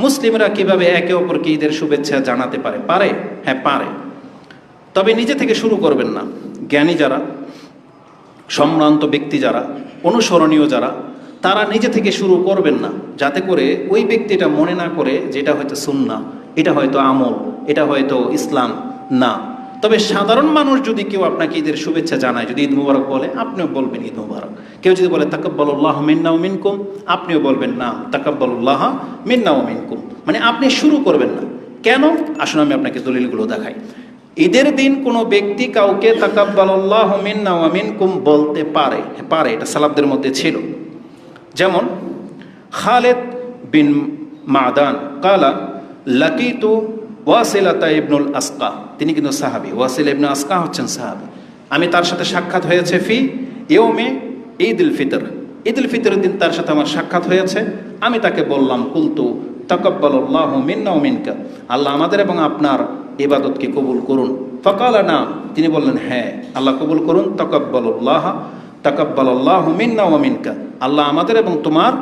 মুসলিমরা কীভাবে একে অপরকে ঈদের শুভেচ্ছা জানাতে পারে? পারে? হ্যাঁ পারে। তবে নিজে থেকে শুরু করবেন না। জ্ঞানী যারা, সম্ভ্রান্ত ব্যক্তি যারা, অনুসরণীয় যারা, তারা নিজে থেকে শুরু করবেন না। যাতে করে ওই ব্যক্তিটা মনে না করে যেটা হয়তো সুন্না এটা হয়তো আমল, এটা হয়তো ইসলাম না। তবে সাধারণ মানুষ যদি কেউ আপনাকে ঈদের শুভেচ্ছা জানায়, যদি ঈদ মুবারক বলে, আপনিও বলবেন ঈদ মুবারক। কেউ যদি বলে তাকাব্বাল্লাহ মিন্না মিনকুম আপনিও বলবেন, না তাকাব্বাল্লাহ মিন্না মিনকুম মানে আপনি শুরু করবেন না। কেন? আসুন আমি আপনাকে দলিলগুলো দেখাই। ঈদের দিন কোনো ব্যক্তি কাউকে তাকাব্বাল্লাহ মিন্না মিনকুম বলতে পারে পারে, এটা সালাবদের মধ্যে ছিল। যেমন, খালেদ বিন মাদান, কালা, লাকিতু ওয়াসিলাতা ইবনুল আসকা তিনি কিন্তু সাহাবি। ওয়াসিল ইবনু আসকা হচ্ছেন সাহাবি। আমি তার সাথে সাক্ষাৎ হয়েছে ফি ইয়মে ঈদ উল ফিতর। ঈদ উল ফিতরের দিন তার সাথে আমার সাক্ষাৎ হয়েছে। আমি তাকে বললাম, কুলতু তাকাব্বাল্লাহ মিন্না মিনকা। আল্লাহ আমাদের এবং আপনার ইবাদতকে কবুল করুন। ফকালা না তিনি বললেন হ্যাঁ আল্লাহ কবুল করুন। তকব্বাল্লাহ তকব্বাল্লাহ মিন্না মিনকা। আল্লাহ আমাদের এবং তোমার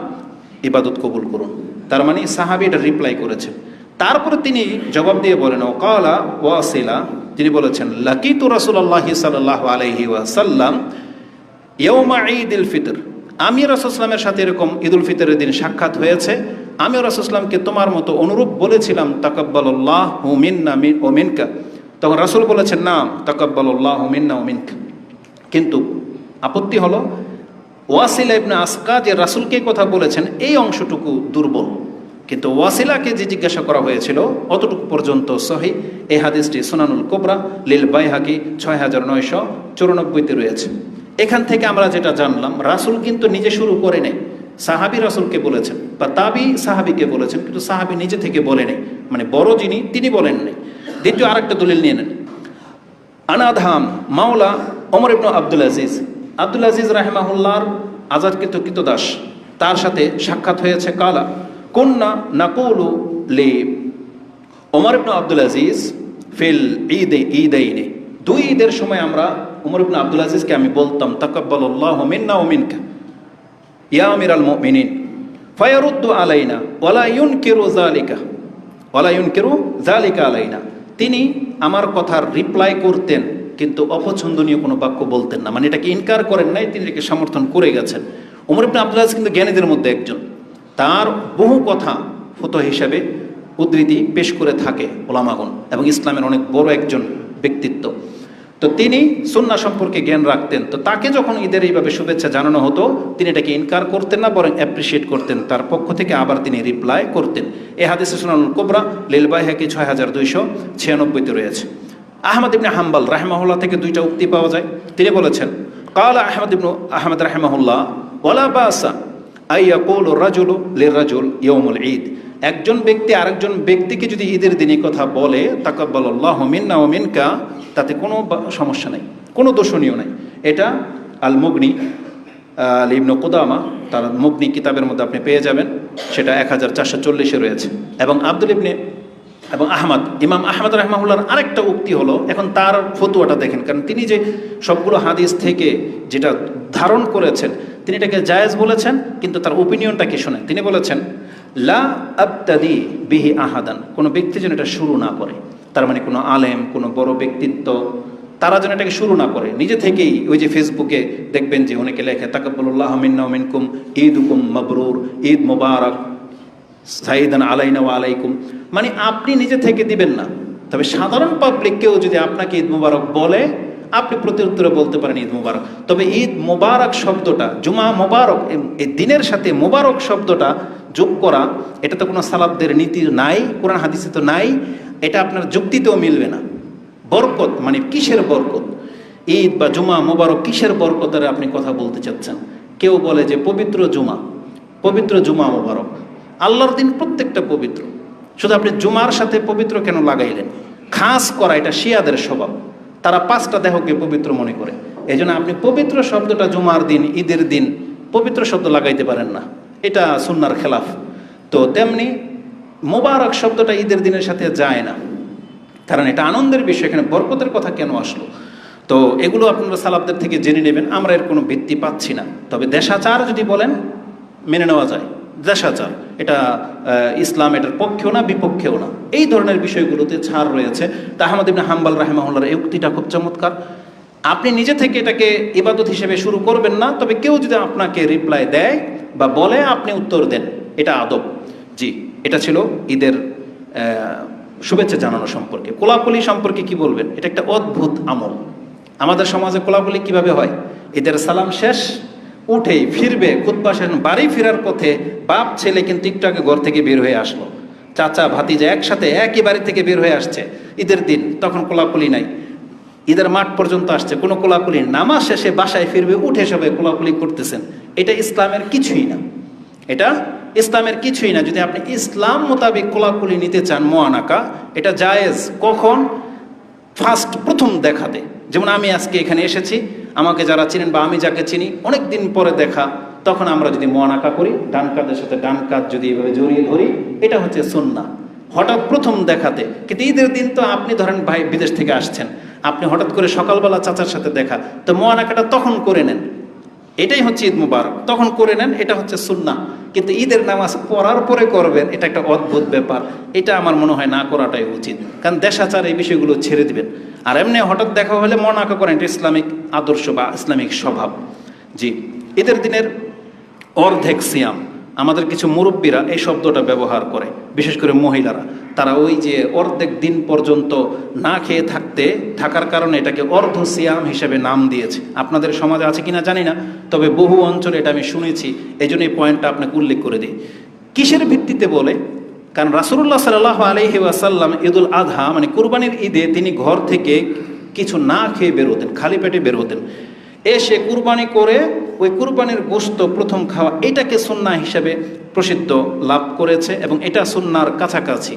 ইবাদত কবুল করুন। তার মানে সাহাবি এটা রিপ্লাই করেছেন তারপরে তিনি জবাব দিয়ে বলেন ও কালা ওয়াসিলা। তিনি বলেছেন, লাকিতু রাসূলুল্লাহ সাল্লাল্লাহু আলাইহি ওয়াসাল্লাম ইয়ৌমা ঈদ উল ফিতর। আমি রসুলামের সাথে এরকম ঈদ উল ফিতরের দিন সাক্ষাৎ হয়েছে। আমি রসুলামকে তোমার মতো অনুরূপ বলেছিলাম তাকাব্বাল্লাহ হু মিন্না মিন ও মিনকা। তখন রাসূল বলেছেন না তাকাব্বাল্লাহ হু মিন্না ও কিন্তু আপত্তি হলো, ওয়াসিলা ইবনে আসকা যে রাসূলকে কথা বলেছেন, এই অংশটুকু দুর্বল। কিন্তু ওয়াসিলাকে যে জিজ্ঞাসা করা হয়েছিল, অতটুকু পর্যন্ত সহি। এই হাদিসটি সোনানুল কোবরা, লিল বাইহাকি, ছয় হাজার নয়শো চুরানব্বইতে রয়েছে। এখান থেকে আমরা যেটা জানলাম, রাসূল কিন্তু নিজে শুরু করে নেই সাহাবি রাসূলকে বলেছেন, বা তাবি সাহাবিকে বলেছেন, কিন্তু সাহাবি নিজে থেকে বলে নেই মানে বড় যিনি, তিনি বলেন নাই। দ্বিতীয় আরেকটা দলিল নিয়ে নেন। আনাধাম মাওলা ওমর ইবনু আব্দুল আজিজ। আব্দুল আজিজ রাহেমাহুল্লাহর আজাদকৃত কৃতদাস, তার সাথে সাক্ষাৎ হয়েছে কালা। কন্যা নাকুলু লে ওমর ইবনু আব্দুল আজিজ ফিল ঈদে ঈদাইনে দুই ঈদের সময় আমরা উমর ইবনু আব্দুল আজিজকে আমি বলতাম তাকাব্বাল্লাহ মিন্না ও মিনকা। ইয়া আমির আল মুমিনিন, ফায়ারুদ্দু আলাইনা ওয়ালা ইউনকিরু জালিকা ওয়ালা ইউনকিরু জালিকা আলাইনা। তিনি আমার কথার রিপ্লাই করতেন, কিন্তু অপছন্দনীয় কোনো বাক্য বলতেন না। মানে এটাকে ইনকার করেন নাই? তিনি এটাকে সমর্থন করে গেছেন। উমর ইবনে আব্দুল আজিজ কিন্তু জ্ঞানীদের মধ্যে একজন। তার বহু কথা ফতো হিসাবে উদ্ধৃতি পেশ করে থাকে ওলামাগণ এবং ইসলামের অনেক বড় একজন ব্যক্তিত্ব। তো তিনি সুন্না সম্পর্কে জ্ঞান রাখতেন। তো তাকে যখন ঈদের এইভাবে শুভেচ্ছা জানানো হতো, তিনি এটাকে ইনকার করতেন না, বরং অ্যাপ্রিসিয়েট করতেন। তার পক্ষ থেকে আবার তিনি রিপ্লাই করতেন। এ হাদিসে সুনানুল কোবরা, লিলবাই হাকি ছয় হাজার দুইশো ছিয়ানব্বইতে রয়েছে। আহমদ ইবনে হাম্বাল রাহেমাহুল্লাহ থেকে দুইটা উক্তি পাওয়া যায়। তিনি বলেছেন, কাল আহমদ ইবনু আহমদ রাহেমাহুল্লাহ, ওয়ালা বাসা রাজুল রাজুল ঈদ। একজন ব্যক্তি আরেকজন ব্যক্তিকে যদি ঈদের দিনে কথা বলে তাকাব্বাল্লাহ তাতে কোনো সমস্যা নাই, কোনো দোষণীয় নাই। এটা আল মুগনি আল ইবনু কুদামা, তার মুগনি কিতাবের মধ্যে আপনি পেয়ে যাবেন, সেটা এক হাজার চারশো চল্লিশে রয়েছে। এবং আব্দুল ইবনে এবং আহমদ, ইমাম আহমদ রহমাহুল্লার আরেকটা উক্তি হলো, এখন তার ফতুয়াটা দেখেন, কারণ তিনি যে সবগুলো হাদিস থেকে যেটা ধারণ করেছেন, তিনি এটাকে জায়েজ বলেছেন, কিন্তু তার ওপিনিয়নটা কি শোনেন? তিনি বলেছেন, লা আবতাদি বিহি আহাদান কোনো ব্যক্তি যেন এটা শুরু না করে। তার মানে কোনো আলেম, কোনো বড় ব্যক্তিত্ব, তারা যেন এটাকে শুরু না করে। নিজে থেকেই ওই যে ফেসবুকে দেখবেন যে অনেকে লেখে তাকাবুল্লাহ মিন্না মিনকুম ঈদ উকুম মবরুর ঈদ মোবারক সাইদান আলাইনা আলাইকুম। মানে আপনি নিজে থেকে দিবেন না। তবে সাধারণ পাবলিক কেউ যদি আপনাকে ঈদ মুবারক বলে, আপনি প্রতি উত্তরে বলতে পারেন ঈদ মুবারক। তবে ঈদ মোবারক শব্দটা, জুমা মোবারক এই দিনের সাথে মোবারক শব্দটা যোগ করা, এটা তো কোনো সালাবদের নীতি নাই, কোরআন হাদিসে তো নাই, এটা আপনার যুক্তিতেও মিলবে না। বরকত মানে কিসের বরকত? ঈদ বা জুমা মোবারক কিসের বরকতের আপনি কথা বলতে চাচ্ছেন। কেউ বলে যে পবিত্র জুমা পবিত্র জুমা মোবারক। আল্লাহর দিন প্রত্যেকটা পবিত্র। শুধু আপনি জুমার সাথে পবিত্র কেন লাগাইলেন? খাস করা এটা শিয়াদের স্বভাব। তারা পাঁচটা দেহকে পবিত্র মনে করে। এই আপনি পবিত্র শব্দটা জুমার দিন, ঈদের দিন পবিত্র শব্দ লাগাইতে পারেন না। এটা সুন্নার খেলাফ। তো তেমনি মোবারক শব্দটা ঈদের দিনের সাথে যায় না। কারণ এটা আনন্দের বিষয়, এখানে বরকতের কথা কেন আসলো? তো এগুলো আপনারা সালাবদের থেকে জেনে নেবেন। আমরা এর কোনো ভিত্তি পাচ্ছি না। তবে দেশাচার যদি বলেন, মেনে নেওয়া যায়। দেশাচার, এটা ইসলাম এটার পক্ষেও না, বিপক্ষেও না। এই ধরনের বিষয়গুলোতে ছাড় রয়েছে। তা আহমদ ইবনে হাম্বাল রাহেমাহুল্লার এই উক্তিটা খুব চমৎকার। আপনি নিজে থেকে এটাকে ইবাদত হিসেবে শুরু করবেন না, তবে কেউ যদি আপনাকে রিপ্লাই দেয় বা বলে, আপনি উত্তর দেন। এটা আদব। জি, এটা ছিল ঈদের শুভেচ্ছা জানানো সম্পর্কে। কোলাকুলি সম্পর্কে কি বলবেন? এটা একটা অদ্ভুত আমল। আমাদের সমাজে কোলাকুলি কীভাবে হয়? ঈদের সালাম শেষ উঠেই ফিরবে খুদ্বাসেন বাড়ি ফেরার পথে বাপ, ছেলে কিন্তু একটু আগে ঘর থেকে বের হয়ে আসলো। চাচা, ভাতিজা একসাথে একই বাড়ি থেকে বের হয়ে আসছে। ঈদের দিন তখন কোলাকুলি নাই। ঈদের মাঠ পর্যন্ত আসছে, কোনো কোলাকুলি নামাজ শেষে বাসায় ফিরবে, উঠে সবাই কোলাকুলি করতেছেন। এটা ইসলামের কিছুই না। এটা ইসলামের কিছুই না। যদি আপনি ইসলাম মোতাবেক কোলাকুলি নিতে চান মোয়ানাকা এটা জায়েজ কখন? ফার্স্ট, প্রথম দেখাতে। যেমন আমি আজকে এখানে এসেছি আমাকে যারা চিনেন বা আমি যাকে চিনি অনেক দিন পরে দেখা, তখন আমরা যদি মোয়ানাকা করি, ডান কাঁধের সাথে ডান কাঁধ যদি এভাবে জড়িয়ে ধরি, এটা হচ্ছে সুন্না হঠাৎ প্রথম দেখাতে, কিন্তু ঈদের দিন তো আপনি ধরেন ভাই বিদেশ থেকে আসছেন, আপনি হঠাৎ করে সকালবেলা চাচার সাথে দেখা, তো মোয়ানাকাটা তখন করে নেন। এটাই হচ্ছে ঈদ মুবারক। তখন করে নেন, এটা হচ্ছে সুন্না কিন্তু ঈদের নামাজ পড়ার পরে করবেন, এটা একটা অদ্ভুত ব্যাপার। এটা আমার মনে হয় না করাটাই উচিত। কারণ দেশাচার এই বিষয়গুলো ছেড়ে দিবেন। আর এমনি হঠাৎ দেখা হলে মনাকা করেন, এটা ইসলামিক আদর্শ বা ইসলামিক স্বভাব। জি, ঈদের দিনের অর্ধেক সিয়াম। আমাদের কিছু মুরব্বীরা এই শব্দটা ব্যবহার করে, বিশেষ করে মহিলারা। তারা ওই যে অর্ধেক দিন পর্যন্ত না খেয়ে থাকতে, থাকার কারণে এটাকে অর্ধ সিয়াম হিসেবে নাম দিয়েছে। আপনাদের সমাজে আছে কিনা জানি না, তবে বহু অঞ্চলে এটা আমি শুনেছি এই জন্য এই পয়েন্টটা আপনাকে উল্লেখ করে দিই। কিসের ভিত্তিতে বলে? কারণ রাসুল্লাহ সাল্লাহ আলহি ওয়াসাল্লাম ঈদুল আধা মানে কুরবানির ঈদে তিনি ঘর থেকে কিছু না খেয়ে বের হতেন খালি পেটে বের হতেন এসে কুরবানি করে, ওই কুরবানির গোস্ত প্রথম খাওয়া এটাকে সুন্না হিসেবে প্রসিদ্ধ লাভ করেছে এবং এটা সুন্নার কাছাকাছি।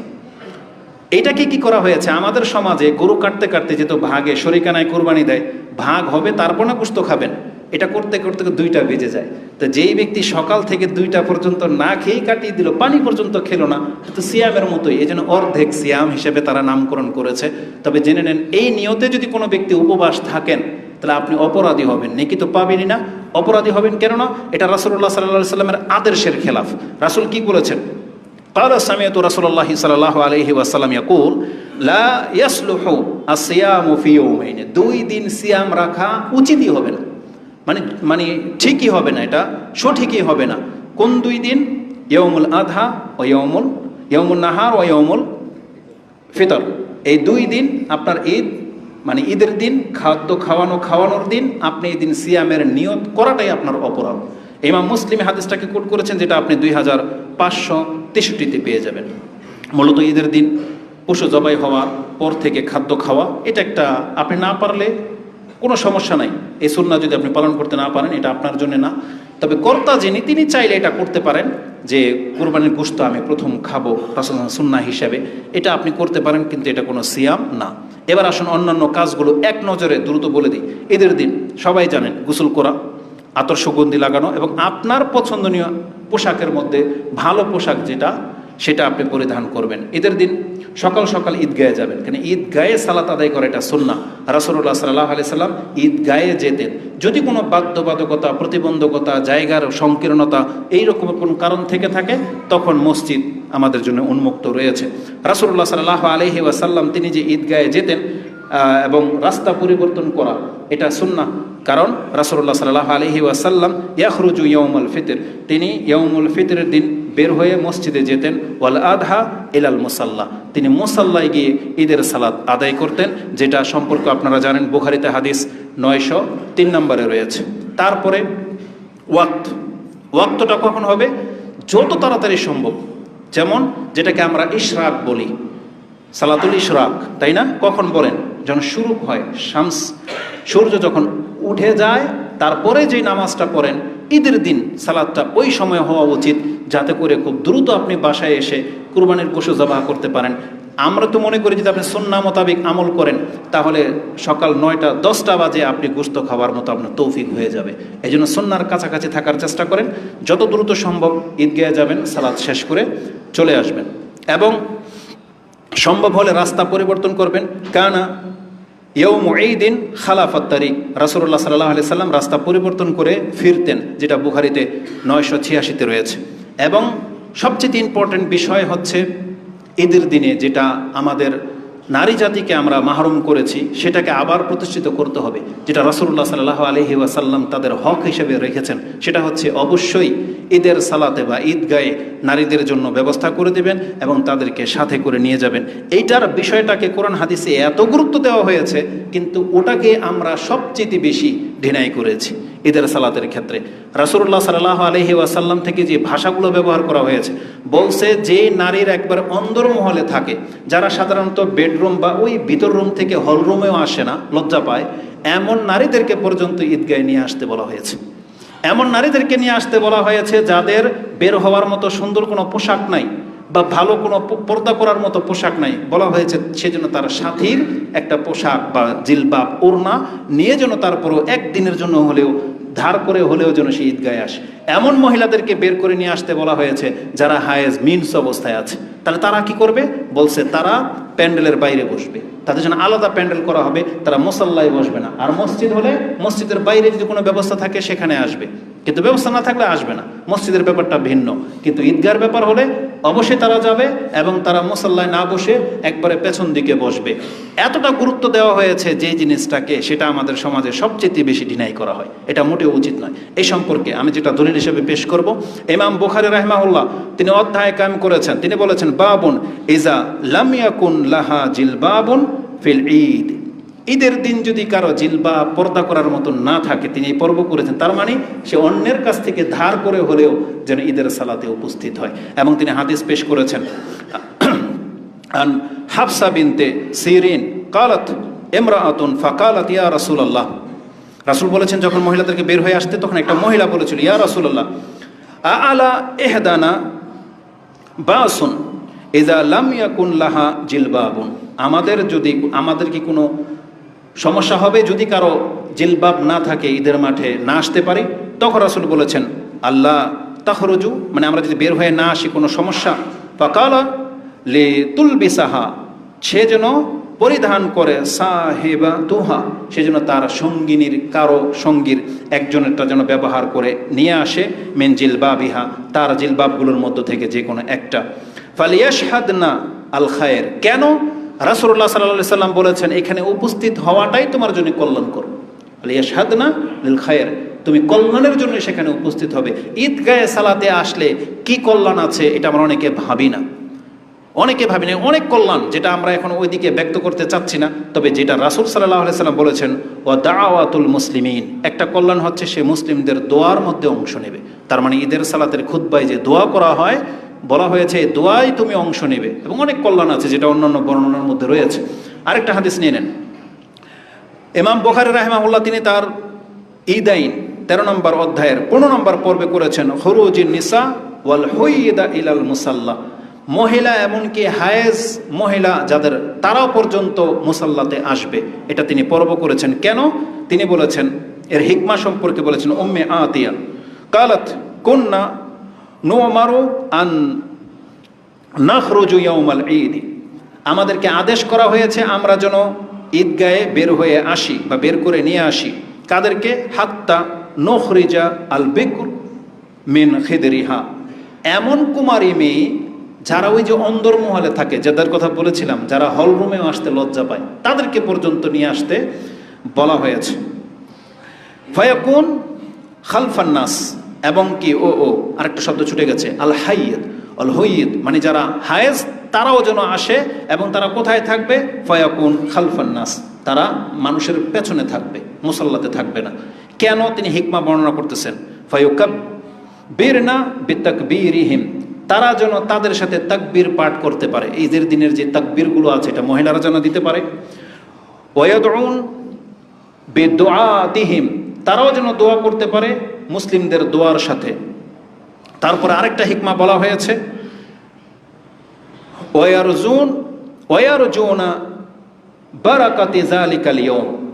এইটাকে কি করা হয়েছে? আমাদের সমাজে গরু কাটতে কাটতে যেহেতু ভাগে শরিকানায় কোরবানি দেয়, ভাগ হবে, তারপর না গোস্ত খাবেন? এটা করতে করতে দুইটা বেজে যায়। তো যেই ব্যক্তি সকাল থেকে দুইটা পর্যন্ত না খেয়ে কাটিয়ে দিল, পানি পর্যন্ত খেলো না তো সিয়ামের মতোই। এই জন্য অর্ধেক সিয়াম হিসেবে তারা নামকরণ করেছে। তবে জেনে নেন, এই নিয়তে যদি কোনো ব্যক্তি উপবাস থাকেন, তাহলে আপনি অপরাধী হবেন। নেকি তো পাবেনই না। অপরাধী হবেন কেননা, এটা রাসুল্লাহ সাল্লাহ সাল্লামের আদর্শের খেলাফ। রাসুল কি বলেছেন? قال سمعت رسول الله صلى الله عليه وسلم يقول لا يصلح الصيام في يومين দুই দিন সিয়াম রাখা উচিতই হবে না মানে মানে ঠিকই হবে না এটা সঠিকই হবে না কোন দুই দিন ইয়মুল আধা ও ইয়মুল ইয়মুল নাহার ও ইয়মুল ফিতর এই দুই দিন আপনার ঈদ মানে ঈদের দিন খাদ্য খাওয়ানো খাওয়ানোর দিন আপনি এই দিন সিয়ামের নিয়ত করাটাই আপনার অপরাধ ইমাম মুসলিম হাদিসটাকে কোট করেছেন যেটা আপনি দুই হাজার পাঁচশো তেষট্টিতে পেয়ে যাবেন। মূলত ঈদের দিন পশু জবাই হওয়ার পর থেকে খাদ্য খাওয়া, এটা একটা আপনি না পারলে কোনো সমস্যা নাই। এই সুন্না যদি আপনি পালন করতে না পারেন, এটা আপনার জন্য না। তবে কর্তা যিনি, তিনি চাইলে এটা করতে পারেন যে, কোরবানির গোস্ত আমি প্রথম খাব রাসুল সুন্না হিসাবে। এটা আপনি করতে পারেন, কিন্তু এটা কোনো সিয়াম না। এবার আসুন অন্যান্য কাজগুলো এক নজরে দ্রুত বলে দিই। ঈদের দিন সবাই জানেন, গোসল করা আতর সুগন্ধি লাগানো এবং আপনার পছন্দনীয় পোশাকের মধ্যে ভালো পোশাক যেটা, সেটা আপনি পরিধান করবেন। ঈদের দিন সকাল সকাল ঈদগায়ে যাবেন। কেন? ঈদগায়ে সালাত আদায় করে এটা সুন্না রাসুল্লাহ সাল্লাহ আলি সাল্লাম ঈদগায়ে যেতেন। যদি কোনো বাধ্যবাধকতা, প্রতিবন্ধকতা, জায়গার সংকীর্ণতা এই রকমের কোনো কারণ থেকে থাকে, তখন মসজিদ আমাদের জন্য উন্মুক্ত রয়েছে। রাসুল্লাহ সাল্লাহ আলহি ওয়াসাল্লাম তিনি যে ঈদগায়ে যেতেন এবং রাস্তা পরিবর্তন করা, এটা সুন্না কারণ রাসুল্লাহ সাল্লাহ আলহি ওয়াসাল্লাম ইয়াখরুজু ইয়ৌমুল ফিতর। তিনি ইয়ৌমুল ফিতরের দিন বের হয়ে মসজিদে যেতেন, ওয়াল আধা ইলাল মুসাল্লাহ তিনি মুসাল্লায় গিয়ে ঈদের সালাত আদায় করতেন, যেটা সম্পর্ক আপনারা জানেন, বুখারিতে হাদিস নয়শো তিন নম্বরে রয়েছে। তারপরে ওয়াক্ত। ওয়াক্তটা কখন হবে? যত তাড়াতাড়ি সম্ভব। যেমন যেটাকে আমরা ইশরাক বলি, সালাতুল ইশরাক, তাই না? কখন বলেন? যখন শুরু হয় শামস, সূর্য যখন উঠে যায়, তারপরে যে নামাজটা পড়েন, ঈদের দিন সালাদটা ওই সময় হওয়া উচিত, যাতে করে খুব দ্রুত আপনি বাসায় এসে কুরবানির পশু জবাহ করতে পারেন। আমরা তো মনে করি যদি আপনি সন্না মোতাবেক আমল করেন, তাহলে সকাল নয়টা, দশটা বাজে আপনি গুস্ত খাওয়ার মতো আপনার তৌফিক হয়ে যাবে। এই জন্য সন্ন্যার কাছাকাছি থাকার চেষ্টা করেন। যত দ্রুত সম্ভব ঈদগাহে যাবেন, সালাদ শেষ করে চলে আসবেন। এবং সম্ভব হলে রাস্তা পরিবর্তন করবেন। কানা ইয়ৌম এই দিন খালাফত তারিক রাসুল্লাহ সাল্লাহ আলি সাল্লাম রাস্তা পরিবর্তন করে ফিরতেন, যেটা বুখারিতে নয়শো ছিয়াশিতে রয়েছে। এবং সবচেয়ে ইম্পর্টেন্ট বিষয় হচ্ছে ঈদের দিনে যেটা আমাদের নারী জাতিকে আমরা মাহরুম করেছি, সেটাকে আবার প্রতিষ্ঠিত করতে হবে, যেটা রাসুল্লাহ সাল্লাহ আলহি ওয়াসাল্লাম তাদের হক হিসেবে রেখেছেন। সেটা হচ্ছে অবশ্যই ঈদের সালাতে বা ঈদগায়ে নারীদের জন্য ব্যবস্থা করে দেবেন এবং তাদেরকে সাথে করে নিয়ে যাবেন। এইটার বিষয়টাকে কোরআন হাদিসে এত গুরুত্ব দেওয়া হয়েছে, কিন্তু ওটাকে আমরা সবচেয়ে বেশি ঢিনাই করেছি। ঈদের সালাতের ক্ষেত্রে। রাসুল্লাহ সাল্লাহ আলহি ওয়াসাল্লাম থেকে যে ভাষাগুলো ব্যবহার করা হয়েছে, বলছে যে নারীর একবার অন্দরমহলে থাকে, যারা সাধারণত বেডরুম বা ওই ভিতর রুম থেকে হল রুমেও আসে না, লজ্জা পায়, এমন নারীদেরকে পর্যন্ত ঈদগায় নিয়ে আসতে বলা হয়েছে। এমন নারীদেরকে নিয়ে আসতে বলা হয়েছে যাদের বের হওয়ার মতো সুন্দর কোনো পোশাক নাই। বা ভালো কোনো পর্দা করার মতো পোশাক নাই। বলা হয়েছে সেজন্য তার সাথীর একটা পোশাক বা জিলবাব, ওড়না নিয়ে যেন তারপরও একদিনের জন্য হলেও, ধার করে হলেও যেন সে ঈদগায় আসে। এমন মহিলাদেরকে বের করে নিয়ে আসতে বলা হয়েছে যারা হায়েজ মিনস অবস্থায় আছে। তাহলে তারা কি করবে? বলছে তারা প্যান্ডেলের বাইরে বসবে। তাদের জন্য আলাদা প্যান্ডেল করা হবে, তারা মুসল্লায় বসবে না। আর মসজিদ হলে মসজিদের বাইরে যদি কোনো ব্যবস্থা থাকে, সেখানে আসবে। কিন্তু ব্যবস্থা না থাকলে আসবে না। মসজিদের ব্যাপারটা ভিন্ন। কিন্তু ঈদগার ব্যাপার হলে অবশ্যই তারা যাবে এবং তারা মুসল্লায় না বসে একবারে পেছন দিকে বসবে। এতটা গুরুত্ব দেওয়া হয়েছে যে জিনিসটাকে সেটা আমাদের সমাজে সবচেয়ে বেশি ডিনাই করা হয়। এটা মোটেও উচিত নয়। এই সম্পর্কে আমি যেটা দলিল হিসেবে পেশ করব, ইমাম বুখারি রাহমাহুল্লাহ তিনি অধ্যায় কায়েম করেছেন। তিনি বলেছেন, বাবুন ইজা লামিয়াকুন লাহা জিল বাবুন ফিল ঈদ। ঈদের দিন যদি কারও জিলবা পর্দা করার মতন না থাকে, তিনি এই পর্ব করেছেন, তার মানে সে অন্যের কাছ থেকে ধার করে হলেও যেন ঈদের সালাতে উপস্থিত হয়। এবং তিনি হাদিস পেশ করেছেন হাফসা বিনতে সিরিন কালাত এমরাআতুন ফাকালাত ইয়া রাসূলুল্লাহ। রাসূল বলেছেন, যখন মহিলাদেরকে বের হয়ে আসতে, তখন একটা মহিলা বলেছিল, ইয়া রাসূলুল্লাহ আলা এহদানা বাসুন ইজা লাম ইয়াকুন লাহা জিলবাবুন? আমাদের যদি, আমাদের কি কোনো সমস্যা হবে যদি কারও জিলবাব না থাকে ঈদের মাঠে না আসতে পারি, তখন রাসুল বলেছেন, আল্লাহ তাহরজু মানে আমরা যদি বের হয়ে না আসি কোনো সমস্যা, ফাকালা লে তুলবি সাহা সে যেন পরিধান করে সাহেবা তুহা সেজন্য তার সঙ্গিনীর কারও সঙ্গীর একজনেরটা যেন ব্যবহার করে নিয়ে আসে, মেন জিলবাবিহা, তার জিলবাবগুলোর মধ্য থেকে যে কোনো একটা। ফালিয়াশহাদনা আল খায়ের, কেন? রাসূলুল্লাহ সাল্লাল্লাহু আলাইহি সাল্লাম বলেছেন, এখানে উপস্থিত হওয়াটাই তোমার জন্য কল্যাণকর। ফালিয়াশহাদনা লিল খায়ের তুমি কল্যাণের জন্য সেখানে উপস্থিত হবে। ঈদগায়ে সালাতে আসলে কি কল্যাণ আছে, এটা আমরা অনেকে ভাবি না। অনেকে ভাবি না, অনেক কল্যাণ, যেটা আমরা এখন ওইদিকে ব্যক্ত করতে চাচ্ছি না। তবে যেটা রাসুল সাল্লাহ সাল্লাম বলেছেন ও দাওয়াতুল মুসলিমিন একটা কল্যাণ হচ্ছে সে মুসলিমদের দোয়ার মধ্যে অংশ নেবে। তার মানে ঈদের সালাতের খুদ্বায় যে দোয়া করা হয় বলা হয়েছে দোয়ায় তুমি অংশ নেবে। এবং অনেক কল্যাণ আছে যেটা অন্যান্য বর্ণনার মধ্যে রয়েছে। আরেকটা হাদিস নিয়ে নেন। ইমাম বোখারি রাহমাহুল্লাহ তিনি তার ঈদাইন তেরো নম্বর অধ্যায়ের পনেরো নম্বর পর্বে করেছেন, হরুজিন নিসা ওয়াল হুইদা ইলাল মুসাল্লা। মহিলা এমনকি হায়েজ মহিলা যাদের তারাও পর্যন্ত মুসাল্লাতে আসবে, এটা তিনি পর্ব করেছেন। কেন? তিনি বলেছেন, এর হিকমা সম্পর্কে বলেছেন, উম্মে আতিয়া। কালাত কন্যা নোমারু আন নাখরুজু ইয়াউমাল ঈদ আমাদেরকে আদেশ করা হয়েছে আমরা যেন ঈদগায়ে বের হয়ে আসি বা বের করে নিয়ে আসি। কাদেরকে? হাত্তা নখরিজা আল বেকুর মিন খেদেরিহা। এমন কুমারী মেয়ে যারা ওই যে অন্দরমহলে থাকে যাদের কথা বলেছিলাম, যারা হল রুমেও আসতে লজ্জা পায়, তাদেরকে পর্যন্ত নিয়ে আসতে বলা হয়েছে। ফয়াকুন খালফান্নাস এবং কি, ও ও, আরেকটা শব্দ ছুটে গেছে, আল হাইয়দ আল হইয়দ মানে যারা হায়েজ, তারাও যেন আসে এবং তারা কোথায় থাকবে? ফয়াকুন খালফান্নাস তারা মানুষের পেছনে থাকবে, মুসল্লাতে থাকবে না। কেন তিনি হিকমা বর্ণনা করতেছেন? ফয়ুকাব বীর না বিতাকবীরিহিম। তারা যেন তাদের সাথে তাকবীর পাঠ করতে পারে। ঈদের দিনের যে তাকবীরগুলো আছে, এটা মহিলারা যেন দিতে পারে। ওয়াদউন বেদোয়াতিহিম তারাও যেন দোয়া করতে পারে। মুসলিমদের দোয়ার সাথে। তারপরে আরেকটা হিকমা বলা হয়েছে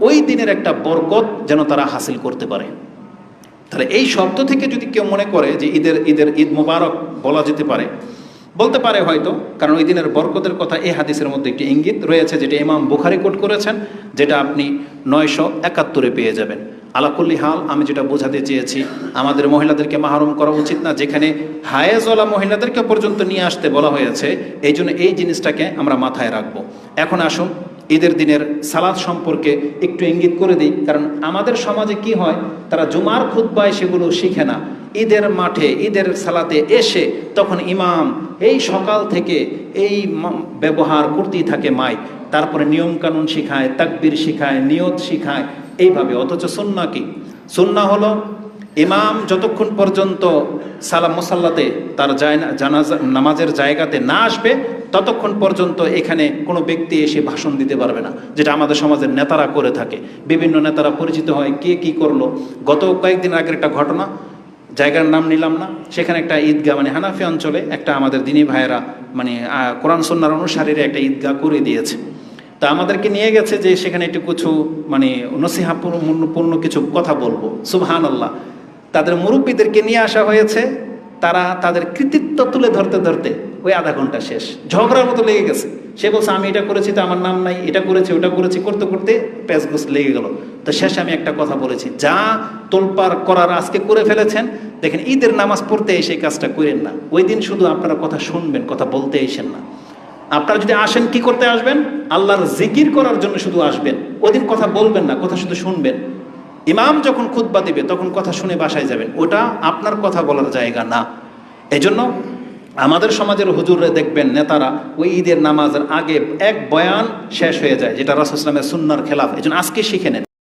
ওই দিনের একটা বরকত যেন তারা হাসিল করতে পারে। তাহলে এই শব্দ থেকে যদি কেউ মনে করে যে ঈদের ঈদের ঈদ মোবারক বলা যেতে পারে, বলতে পারে হয়তো, কারণ ওই দিনের বরকতের কথা এই হাদিসের মধ্যে একটি ইঙ্গিত রয়েছে, যেটা ইমাম বুখারি কোট করেছেন, যেটা আপনি নয়শো একাত্তরে পেয়ে যাবেন। আলাকুল্লি হাল, আমি যেটা বোঝাতে চেয়েছি, আমাদের মহিলাদেরকে মাহরুম করা উচিত না, যেখানে হায়েজওয়ালা মহিলাদেরকে পর্যন্ত নিয়ে আসতে বলা হয়েছে, এই জন্য এই জিনিসটাকে আমরা মাথায় রাখব। এখন আসুন, ঈদের দিনের সালাদ সম্পর্কে একটু ইঙ্গিত করে দিই, কারণ আমাদের সমাজে কি হয়, তারা জুমার খুদ্বায় সেগুলো শিখে না। ঈদের মাঠে, ঈদের সালাতে এসে তখন ইমাম, এই সকাল থেকে এই ব্যবহার করতেই থাকে মাই। তারপরে নিয়মকানুন শিখায়, তাকবির শিখায়, নিয়ত শিখায় এইভাবে, অথচ সুন্না কি? সুন্না হলো ইমাম যতক্ষণ পর্যন্ত সালাম মুসাল্লাতে তার নামাজের জায়গাতে না আসবে, ততক্ষণ পর্যন্ত এখানে কোনো ব্যক্তি এসে ভাষণ দিতে পারবে না, যেটা আমাদের সমাজের নেতারা করে থাকে। বিভিন্ন নেতারা পরিচিত হয়, কে কি করল। গত কয়েকদিন আগের একটা ঘটনা, জায়গার নাম নিলাম না, সেখানে একটা ঈদগাহ মানে হানাফি অঞ্চলে একটা আমাদের দিনী ভাইয়েরা মানে কোরআন সন্ন্যার অনুসারীরা একটা ঈদগাহ করে দিয়েছে। তা আমাদেরকে নিয়ে গেছে যে সেখানে একটু কিছু মানে নসিহাপূর্ণ পূর্ণ কিছু কথা বলব। সুবহান আল্লাহ তাদের মুরব্বীদেরকে নিয়ে আসা হয়েছে। তারা তাদের কৃতিত্ব তুলে ধরতে ধরতে ওই আধা ঘণ্টা শেষ। ঝগড়ার মতো লেগে গেছে। সে বলছে, আমি এটা করেছি তো আমার নাম নাই, এটা করেছি, ওটা করেছি। করতে করতে প্যাচগুস লেগে গেল। তো শেষে আমি একটা কথা বলেছি, যা তোলপার করার আজকে করে ফেলেছেন, দেখেন ঈদের নামাজ পড়তে এসে কাজটা করেন না। ওই দিন শুধু আপনারা কথা শুনবেন, কথা বলতে এসেন না। আপনারা যদি আসেন, কি করতে আসবেন? আল্লাহর জিকির করার জন্য শুধু আসবেন। ওদিন কথা বলবেন না, কথা শুধু শুনবেন। ইমাম যখন খুতবা দিবে, তখন কথা শুনে বাসায় যাবেন। ওটা আপনার কথা বলার জায়গা না। এজন্য আমাদের সমাজের হুজুরে দেখবেন, নেতারা ওই ঈদের নামাজের আগে এক বয়ান শেষ হয়ে যায়, যেটা রাসুসলামের সুন্নার খেলাফ। এই আজকে শিখে নেন।